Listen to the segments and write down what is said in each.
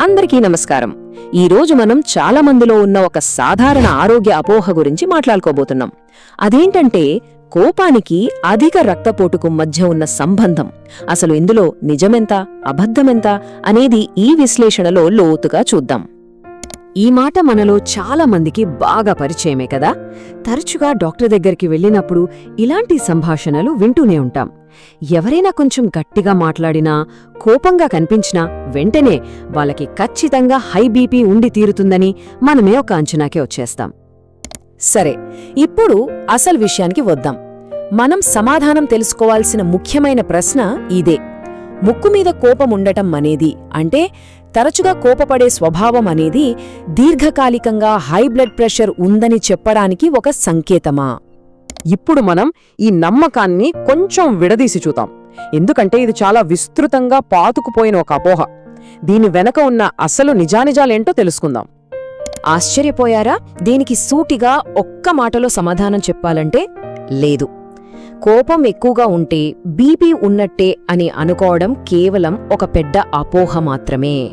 అందరికీ నమస్కారం. ఈ రోజు మనం చాలా మందిలో ఉన్న ఒక సాధారణ ఆరోగ్య అపోహ గురించి మాట్లాడుకోబోతున్నాం. అదేంటంటే కోపానికి అధిక రక్తపోటుకు మధ్య ఉన్న సంబంధం. అసలు ఇందులో నిజమెంత అబద్ధమెంత అనేది ఈ విశ్లేషణలో లోతుగా చూద్దాం. ఈ మాట మనలో చాలా మందికి బాగా పరిచయమే కదా? తరచుగా డాక్టర్ దగ్గరికి వెళ్ళినప్పుడు ఇలాంటి సంభాషణలు వింటూనే ఉంటాం. ఎవరైనా కొంచెం గట్టిగా మాట్లాడినా కోపంగా కనిపించినా వెంటనే వాళ్ళకి ఖచ్చితంగా హై బీపీ ఉండి తీరుతుందని మనమే ఒక అంచనాకే వచ్చేస్తాం. సరే ఇప్పుడు అసలు విషయానికి వద్దాం. మనం సమాధానం తెలుసుకోవాల్సిన ముఖ్యమైన ప్రశ్న ఇదే. ముక్కు మీద కోపం ఉండటం అనేది అంటే తరచుగా కోపపడే స్వభావం అనేది దీర్ఘకాలికంగా హై బ్లడ్ ప్రెషర్ ఉందని చెప్పడానికి ఒక సంకేతమా? ఇప్పుడు మనం ఈ నమ్మకాన్ని కొంచెం విడదీసి చూద్దాం. ఎందుకంటే ఇది చాలా విస్తృతంగా పాతుకుపోయిన ఒక అపోహ. దీని వెనక ఉన్న అసలు నిజానిజాలేంటో తెలుసుకుందాం. ఆశ్చర్యపోయారా? దీనికి సూటిగా ఒక్క మాటలో సమాధానం చెప్పాలంటే లేదు. కోపం ఎక్కువగా ఉంటే బీపీ ఉన్నట్టే అని అనుకోవడం కేవలం ఒక పెద్ద అపోహ మాత్రమే.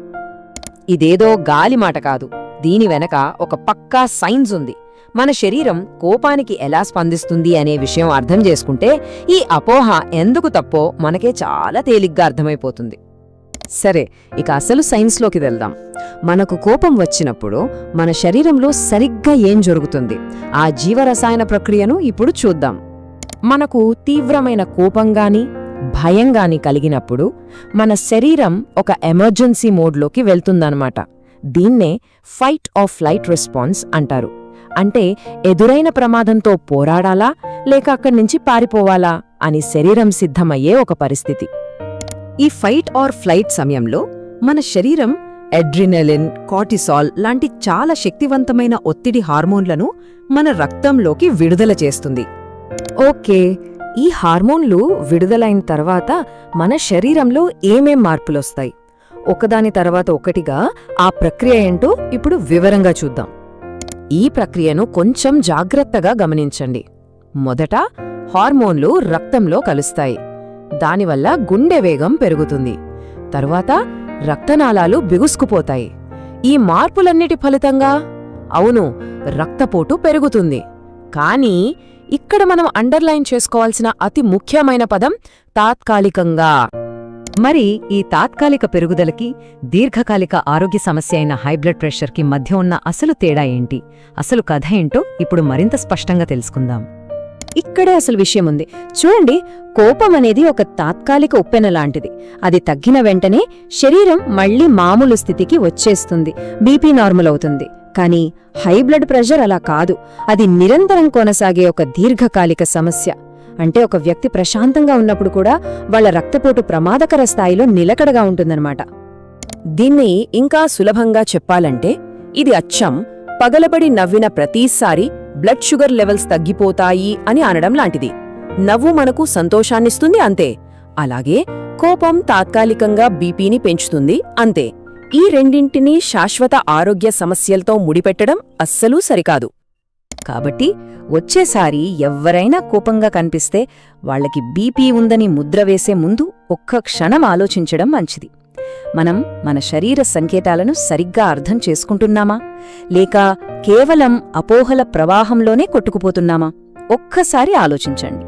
ఇదేదో గాలి మాట కాదు. దీని వెనక ఒక పక్కా సైన్స్ ఉంది. మన శరీరం కోపానికి ఎలా స్పందిస్తుంది అనే విషయం అర్థం చేసుకుంటే ఈ అపోహ ఎందుకు తప్పో మనకే చాలా తేలిగ్గా అర్థమైపోతుంది. సరే ఇక అసలు సైన్స్లోకి వెళ్దాం. మనకు కోపం వచ్చినప్పుడు మన శరీరంలో సరిగ్గా ఏం జరుగుతుంది? ఆ జీవరసాయన ప్రక్రియను ఇప్పుడు చూద్దాం. మనకు తీవ్రమైన కోపం గాని భయంగాని కలిగినప్పుడు మన శరీరం ఒక ఎమర్జెన్సీ మోడ్లోకి వెళ్తుందన్నమాట. దీన్నే ఫైట్ ఆఫ్ ఫ్లైట్ రెస్పాన్స్ అంటారు. అంటే ఎదురైన ప్రమాదంతో పోరాడాలా లేక అక్కడి నుంచి పారిపోవాలా అని శరీరం సిద్ధమయ్యే ఒక పరిస్థితి. ఈ ఫైట్ ఆర్ ఫ్లైట్ సమయంలో మన శరీరం ఎడ్రినలిన్ కార్టిసాల్ లాంటి చాలా శక్తివంతమైన ఒత్తిడి హార్మోన్లను మన రక్తంలోకి విడుదల చేస్తుంది. ఓకే ఈ హార్మోన్లు విడుదలైన తర్వాత మన శరీరంలో ఏమేం మార్పులొస్తాయి? ఒకదాని తర్వాత ఒకటిగా ఆ ప్రక్రియ ఏంటో ఇప్పుడు వివరంగా చూద్దాం. ఈ ప్రక్రియను కొంచెం జాగ్రత్తగా గమనించండి. మొదట హార్మోన్లు రక్తంలో కలుస్తాయి. దానివల్ల గుండె వేగం పెరుగుతుంది. తరువాత రక్తనాళాలు బిగుసుకుపోతాయి. ఈ మార్పులన్నిటి ఫలితంగా? అవును రక్తపోటు పెరుగుతుంది. కానీ ఇక్కడ మనం అండర్లైన్ చేసుకోవాల్సిన అతి ముఖ్యమైన పదం తాత్కాలికంగా. మరి ఈ తాత్కాలిక పెరుగుదలకి దీర్ఘకాలిక ఆరోగ్య సమస్య అయిన హై బ్లడ్ ప్రెషర్కి మధ్య ఉన్న అసలు తేడా ఏంటి? అసలు కథ ఏంటో ఇప్పుడు మరింత స్పష్టంగా తెలుసుకుందాం. ఇక్కడే అసలు విషయం ఉంది. చూడండి కోపం అనేది ఒక తాత్కాలిక ఉప్పెన లాంటిది. అది తగ్గిన వెంటనే శరీరం మళ్ళీ మామూలు స్థితికి వచ్చేస్తుంది. బీపీ నార్మల్ అవుతుంది. కానీ హై బ్లడ్ ప్రెషర్ అలా కాదు. అది నిరంతరం కొనసాగే ఒక దీర్ఘకాలిక సమస్య. అంటే ఒక వ్యక్తి ప్రశాంతంగా ఉన్నప్పుడు కూడా వాళ్ళ రక్తపోటు ప్రమాదకర స్థాయిలో నిలకడగా ఉంటుందన్నమాట. దీన్ని ఇంకా సులభంగా చెప్పాలంటే ఇది అచ్చం పగలబడి నవ్విన ప్రతిసారి బ్లడ్ షుగర్ లెవెల్స్ తగ్గిపోతాయి అని అనడం లాంటిది. నవ్వు మనకు సంతోషాన్నిస్తుంది అంతే. అలాగే కోపం తాత్కాలికంగా బీపీని పెంచుతుంది అంతే. ఈ రెండింటినీ శాశ్వత ఆరోగ్య సమస్యలతో ముడిపెట్టడం అస్సలూ సరికాదు. కాబట్టి వచ్చేసారి ఎవ్వరైనా కోపంగా కనిపిస్తే వాళ్ళకి బీపీ ఉందని ముద్ర వేసే ముందు ఒక్క క్షణం ఆలోచించడం మంచిది. మనం మన శరీర సంకేతాలను సరిగ్గా అర్థం చేసుకుంటున్నామా? లేక కేవలం అపోహల ప్రవాహంలోనే కొట్టుకుపోతున్నామా? ఒక్కసారి ఆలోచించండి.